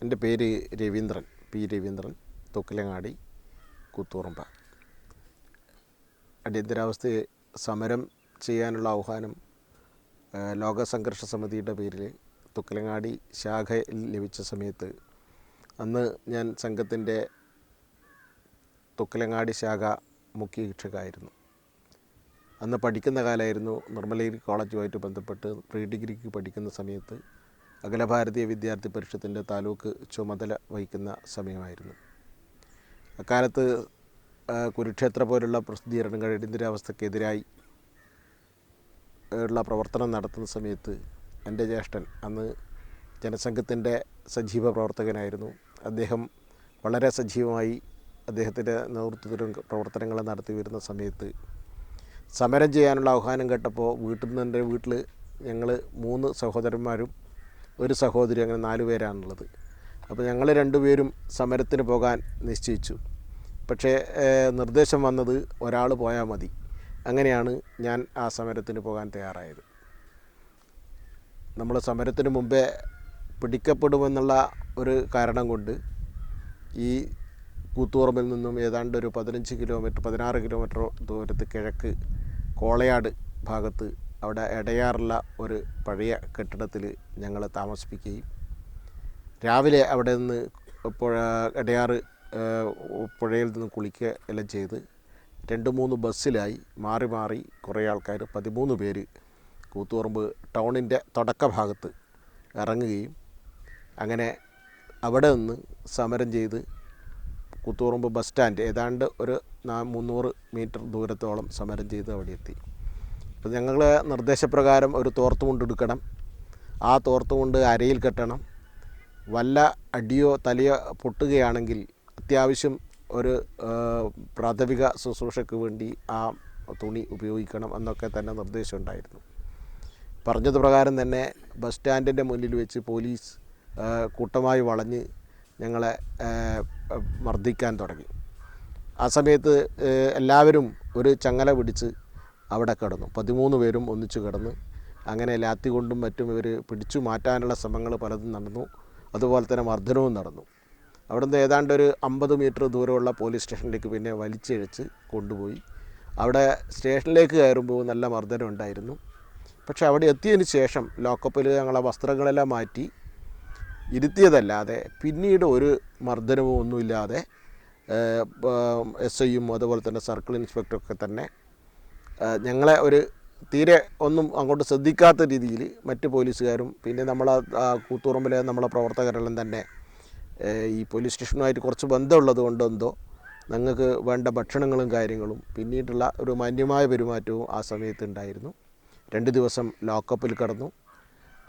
എന്റെ പേര് രവീന്ദ്രൻ പി. രവീന്ദ്രൻ തൊക്കിലങ്ങാടി കൂത്തുപറമ്പ. അടിയന്തരാവസ്ഥയെ സമരം ചെയ്യാനുള്ള ആഹ്വാനം ലോക സംഘർഷ സമിതിയുടെ പേരിൽ തൊക്കിലങ്ങാടി ശാഖയിൽ ലഭിച്ച സമയത്ത് അന്ന് ഞാൻ സംഘത്തിന്റെ തൊക്കിലങ്ങാടി ശാഖ മുഖ്യ ശിക്ഷകായിരുന്നു അന്ന് പഠിക്കുന്ന കാലമായിരുന്നു നിർമ്മലഗിരി കോളേജുമായിട്ട് ബന്ധപ്പെട്ട് പ്രീ ഡിഗ്രിക്ക് പഠിക്കുന്ന സമയത്ത് അഖില ഭാരതീയ വിദ്യാർത്ഥി പരിഷത്തിന്റെ താലൂക്ക് ചുമതല വഹിക്കുന്ന സമയമായിരുന്നു. അക്കാലത്ത് കുരുക്ഷേത്ര പോലുള്ള പ്രസിദ്ധീകരണങ്ങൾ അടിയന്തരാവസ്ഥക്കെതിരായി ഉള്ള പ്രവർത്തനം നടത്തുന്ന സമയത്ത് എന്റെ ജ്യേഷ്ഠൻ അന്ന് ജനസംഘത്തിന്റെ സജീവ പ്രവർത്തകനായിരുന്നു. അദ്ദേഹം വളരെ സജീവമായി അദ്ദേഹത്തിന്റെ നേതൃത്വത്തിലും പ്രവർത്തനങ്ങൾ നടത്തി വരുന്ന സമയത്ത് സമരം ചെയ്യാനുള്ള ആഹ്വാനം കേട്ടപ്പോൾ വീട്ടിൽ നിന്ന് എന്റെ വീട്ടിൽ ഞങ്ങൾ മൂന്ന് സഹോദരന്മാരും ഒരു സഹോദരി അങ്ങനെ നാലു പേരാണുള്ളത്. അപ്പോൾ ഞങ്ങൾ രണ്ടുപേരും സമരത്തിന് പോകാൻ നിശ്ചയിച്ചു. പക്ഷേ നിർദ്ദേശം വന്നത് ഒരാൾ പോയാൽ മതി. അങ്ങനെയാണ് ഞാൻ ആ സമരത്തിന് പോകാൻ തയ്യാറായത്. നമ്മൾ സമരത്തിന് മുമ്പേ പിടിക്കപ്പെടുമെന്നുള്ള ഒരു കാരണം കൊണ്ട് ഈ കൂത്തുപറമ്പിൽ നിന്നും ഏതാണ്ട് ഒരു പതിനഞ്ച് കിലോമീറ്റർ പതിനാറ് കിലോമീറ്റർ ദൂരത്ത് കിഴക്ക് കോളയാട് ഭാഗത്ത് അവിടെ ഇടയാറുള്ള ഒരു പഴയ കെട്ടിടത്തിൽ ഞങ്ങൾ താമസിപ്പിക്കുകയും രാവിലെ അവിടെ നിന്ന് പുഴ ഇടയാറ് പുഴയിൽ നിന്ന് കുളിക്കുക എല്ലാം ചെയ്ത് രണ്ട് മൂന്ന് ബസ്സിലായി മാറി മാറി കുറേ ആൾക്കാർ പതിമൂന്ന് പേര് കൂത്തുപറമ്പ് ടൗണിന്റെ തുടക്ക ഭാഗത്ത് ഇറങ്ങുകയും അങ്ങനെ അവിടെ നിന്ന് സമരം ചെയ്ത് കൂത്തുപറമ്പ് ബസ് സ്റ്റാൻഡ് ഏതാണ്ട് ഒരു മുന്നൂറ് മീറ്റർ ദൂരത്തോളം സമരം ചെയ്ത് അവിടെ എത്തി. അപ്പോൾ ഞങ്ങൾ നിർദ്ദേശപ്രകാരം ഒരു തോർത്തുമുണ്ട് എടുക്കണം. ആ തോർത്തുമുണ്ട് അരയിൽ കെട്ടണം. വല്ല അടിയോ തലയോ പൊട്ടുകയാണെങ്കിൽ അത്യാവശ്യം ഒരു പ്രാഥമിക ശുശ്രൂഷയ്ക്ക് വേണ്ടി ആ തുണി ഉപയോഗിക്കണം എന്നൊക്കെ തന്നെ നിർദ്ദേശമുണ്ടായിരുന്നു പറഞ്ഞത് പ്രകാരം തന്നെ ബസ് സ്റ്റാൻഡിന്റെ മുന്നിൽ വെച്ച് പോലീസ് കൂട്ടമായി വളഞ്ഞ് ഞങ്ങളെ മർദ്ദിക്കാൻ തുടങ്ങി. ആ സമയത്ത് എല്ലാവരും ഒരു ചങ്ങല പിടിച്ച് അവിടെ കിടന്നു. പതിമൂന്ന് പേരും ഒന്നിച്ചു കിടന്നു അങ്ങനെ ലാത്തി കൊണ്ടും മറ്റും ഇവർ പിടിച്ചു മാറ്റാനുള്ള ശ്രമങ്ങൾ പലതും നടന്നു. അതുപോലെ തന്നെ മർദ്ദനവും നടന്നു. അവിടുന്ന് ഏതാണ്ട് ഒരു അമ്പത് മീറ്റർ ദൂരമുള്ള പോലീസ് സ്റ്റേഷനിലേക്ക് പിന്നെ വലിച്ചിഴച്ച് കൊണ്ടുപോയി. അവിടെ സ്റ്റേഷനിലേക്ക് കയറുമ്പോൾ നല്ല മർദ്ദനം ഉണ്ടായിരുന്നു. പക്ഷെ അവിടെ എത്തിയതിന് ശേഷം ലോക്കപ്പിൽ ഞങ്ങളെ വസ്ത്രങ്ങളെല്ലാം മാറ്റി ഇരുത്തിയതല്ലാതെ പിന്നീട് ഒരു മർദ്ദനവും ഒന്നുമില്ലാതെ എസ് ഐയും അതുപോലെ തന്നെ സർക്കിൾ ഇൻസ്പെക്ടറൊക്കെ തന്നെ ഞങ്ങളെ ഒരു തീരെ ഒന്നും അങ്ങോട്ട് ശ്രദ്ധിക്കാത്ത രീതിയിൽ മറ്റ് പോലീസുകാരും പിന്നെ നമ്മളെ കൂത്തുറമ്പിലെ നമ്മളെ പ്രവർത്തകരെല്ലാം തന്നെ ഈ പോലീസ് സ്റ്റേഷനുമായിട്ട് കുറച്ച് ബന്ധമുള്ളത് കൊണ്ടെന്തോ ഞങ്ങൾക്ക് വേണ്ട ഭക്ഷണങ്ങളും കാര്യങ്ങളും പിന്നീടുള്ള ഒരു മാന്യമായ പെരുമാറ്റവും ആ സമയത്ത് ഉണ്ടായിരുന്നു. രണ്ട് ദിവസം ലോക്കപ്പിൽ കടന്നു.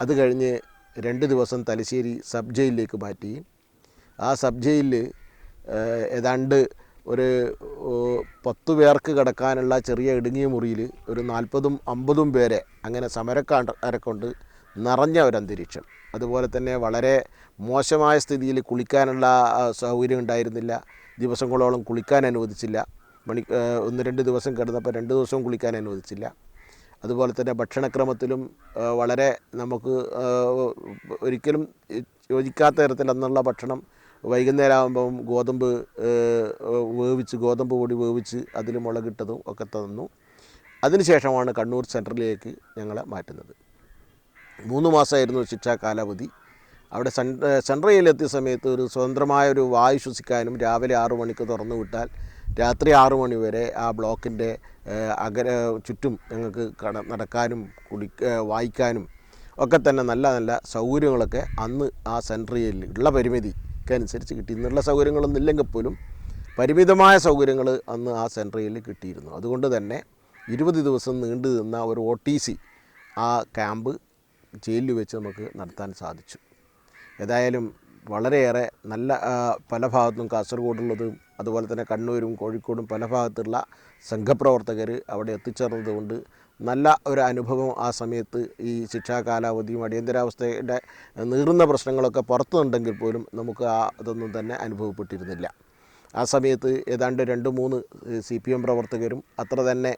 അത് കഴിഞ്ഞ് രണ്ട് ദിവസം തലശ്ശേരി സബ് ജയിലിലേക്ക് മാറ്റി. ആ സബ് ജയിലിൽ ഏതാണ്ട് ഒരു പത്ത് പേർക്ക് കിടക്കാനുള്ള ചെറിയ ഇടുങ്ങിയ മുറിയിൽ ഒരു നാൽപ്പതും അമ്പതും പേരെ അങ്ങനെ സമരക്കാരെ കൊണ്ട് നിറഞ്ഞ ഒരു അന്തരീക്ഷം. അതുപോലെ തന്നെ വളരെ മോശമായ സ്ഥിതിയിൽ കുളിക്കാനുള്ള സൗകര്യം ഉണ്ടായിരുന്നില്ല. ദിവസങ്ങളോളം കുളിക്കാൻ അനുവദിച്ചില്ല. മണി ഒന്ന് രണ്ട് ദിവസം കിടന്നപ്പോൾ രണ്ട് ദിവസവും കുളിക്കാൻ അനുവദിച്ചില്ല. അതുപോലെ തന്നെ ഭക്ഷണക്രമത്തിലും വളരെ നമുക്ക് ഒരിക്കലും യോജിക്കാത്ത തരത്തിൽ അന്നുള്ള ഭക്ഷണം വൈകുന്നേരം ആകുമ്പം ഗോതമ്പ് വേവിച്ച് ഗോതമ്പ് പൊടി വേവിച്ച് അതിൽ മുളകിട്ടതും ഒക്കെ തന്നു. അതിനുശേഷമാണ് കണ്ണൂർ സെൻട്രലിലേക്ക് ഞങ്ങളെ മാറ്റുന്നത്. മൂന്ന് മാസമായിരുന്നു ശിക്ഷാ കാലാവധി. അവിടെ സെൻ സെൻട്രയിലെത്തിയ സമയത്ത് ഒരു സ്വതന്ത്രമായ ഒരു വായു ശ്വസിക്കാനും രാവിലെ ആറു മണിക്ക് തുറന്നു വിട്ടാൽ രാത്രി ആറു മണി വരെ ആ ബ്ലോക്കിന്റെ അകര ചുറ്റും ഞങ്ങൾക്ക് കട നടക്കാനും കുടി വായിക്കാനും ഒക്കെ തന്നെ നല്ല നല്ല സൗകര്യങ്ങളൊക്കെ അന്ന് ആ സെൻട്രയിൽ ഉള്ള പരിമിതിക്ക് അനുസരിച്ച് കിട്ടി. ഇന്നുള്ള സൗകര്യങ്ങളൊന്നും ഇല്ലെങ്കിൽ പോലും പരിമിതമായ സൗകര്യങ്ങൾ അന്ന് ആ സെൻട്രയിൽ കിട്ടിയിരുന്നു. അതുകൊണ്ട് തന്നെ ഇരുപത് ദിവസം നീണ്ടു നിന്ന ഒരു ഒ ടി സി ആ ക്യാമ്പ് ജയിലിൽ വെച്ച് നമുക്ക് നടത്താൻ സാധിച്ചു. ഏതായാലും വളരെയേറെ നല്ല പല ഭാഗത്തും കാസർഗോഡുള്ളതും അതുപോലെ തന്നെ കണ്ണൂരും കോഴിക്കോടും പല ഭാഗത്തുള്ള സംഘപ്രവർത്തകർ അവിടെ എത്തിച്ചേർന്നത് കൊണ്ട് നല്ല ഒരു അനുഭവം ആ സമയത്ത് ഈ ശിക്ഷാ കാലാവധിയും അടിയന്തരാവസ്ഥയുടെ നീറുന്ന പ്രശ്നങ്ങളൊക്കെ പുറത്തുണ്ടെങ്കിൽ പോലും നമുക്ക് ആ അതൊന്നും തന്നെ അനുഭവപ്പെട്ടിരുന്നില്ല. ആ സമയത്ത് ഏതാണ്ട് രണ്ട് മൂന്ന് സി പി എം പ്രവർത്തകരും അത്ര തന്നെ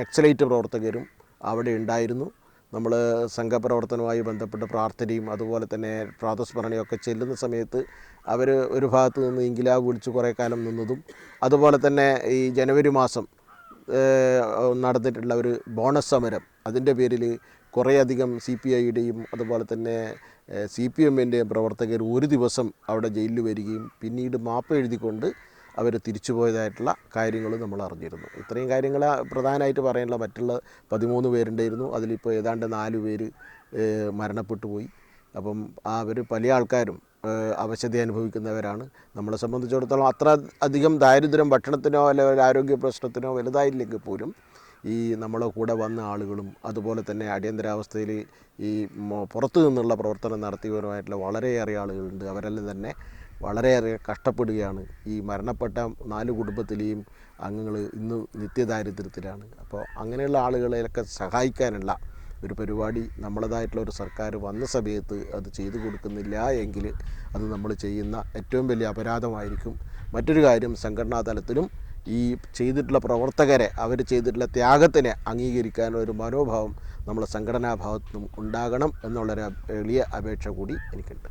നെക്സലൈറ്റ് പ്രവർത്തകരും അവിടെ ഉണ്ടായിരുന്നു. നമ്മൾ സംഘപ്രവർത്തനവുമായി ബന്ധപ്പെട്ട് പ്രാർത്ഥനയും അതുപോലെ തന്നെ പ്രാതസ്മരണയൊക്കെ ചെല്ലുന്ന സമയത്ത് അവർ ഒരു ഭാഗത്ത് നിന്ന് ഇങ്കിലാവ് വിളിച്ച് കുറേ കാലം നിന്നതും അതുപോലെ തന്നെ ഈ ജനുവരി മാസം നടന്നിട്ടുള്ള ഒരു ബോണസ് സമരം. അതിന്റെ പേരിൽ കുറേയധികം സി പി ഐയുടെയും അതുപോലെ തന്നെ സി പി എമ്മിന്റെയും പ്രവർത്തകർ ഒരു ദിവസം അവിടെ ജയിലിൽ വരികയും പിന്നീട് മാപ്പ് എഴുതിക്കൊണ്ട് അവർ തിരിച്ചു പോയതായിട്ടുള്ള കാര്യങ്ങൾ നമ്മൾ അറിഞ്ഞിരുന്നു. ഇത്രയും കാര്യങ്ങൾ പ്രധാനമായിട്ട് പറയാനുള്ള മറ്റുള്ള പതിമൂന്ന് പേരുണ്ടായിരുന്നു. അതിലിപ്പോൾ ഏതാണ്ട് നാല് പേര് മരണപ്പെട്ടു പോയി. അപ്പം അവർ പല ആൾക്കാരും അവശത അനുഭവിക്കുന്നവരാണ്. നമ്മളെ സംബന്ധിച്ചിടത്തോളം അത്ര അധികം ദാരിദ്ര്യം ഭക്ഷണത്തിനോ അല്ലെങ്കിൽ ആരോഗ്യ പ്രശ്നത്തിനോ വലുതായില്ലെങ്കിൽ പോലും ഈ നമ്മളെ കൂടെ വന്ന ആളുകളും അതുപോലെ തന്നെ അടിയന്തരാവസ്ഥയിൽ ഈ പുറത്തു നിന്നുള്ള പ്രവർത്തനം നടത്തിയവരുമായിട്ടുള്ള വളരെയേറെ ആളുകളുണ്ട്. അവരെല്ലാം തന്നെ വളരെയേറെ കഷ്ടപ്പെടുകയാണ്. ഈ മരണപ്പെട്ട നാല് കുടുംബത്തിലെയും അംഗങ്ങൾ ഇന്ന് നിത്യദാരിദ്ര്യത്തിലാണ്. അപ്പോൾ അങ്ങനെയുള്ള ആളുകളെയൊക്കെ സഹായിക്കാനുള്ള ഒരു പരിപാടി നമ്മളതായിട്ടുള്ള ഒരു സർക്കാർ വന്ന സമയത്ത് അത് ചെയ്തു കൊടുക്കുന്നില്ല എങ്കിൽ അത് നമ്മൾ ചെയ്യുന്ന ഏറ്റവും വലിയ അപരാധമായിരിക്കും. മറ്റൊരു കാര്യം സംഘടനാ തലത്തിലും ഈ ചെയ്തിട്ടുള്ള പ്രവർത്തകരെ അവർ ചെയ്തിട്ടുള്ള ത്യാഗത്തിനെ അംഗീകരിക്കാനുള്ള ഒരു മനോഭാവം നമ്മളെ സംഘടനാ ഭാഗത്തു നിന്നും ഉണ്ടാകണം എന്നുള്ളൊരു എളിയ അപേക്ഷ കൂടി എനിക്കുണ്ട്.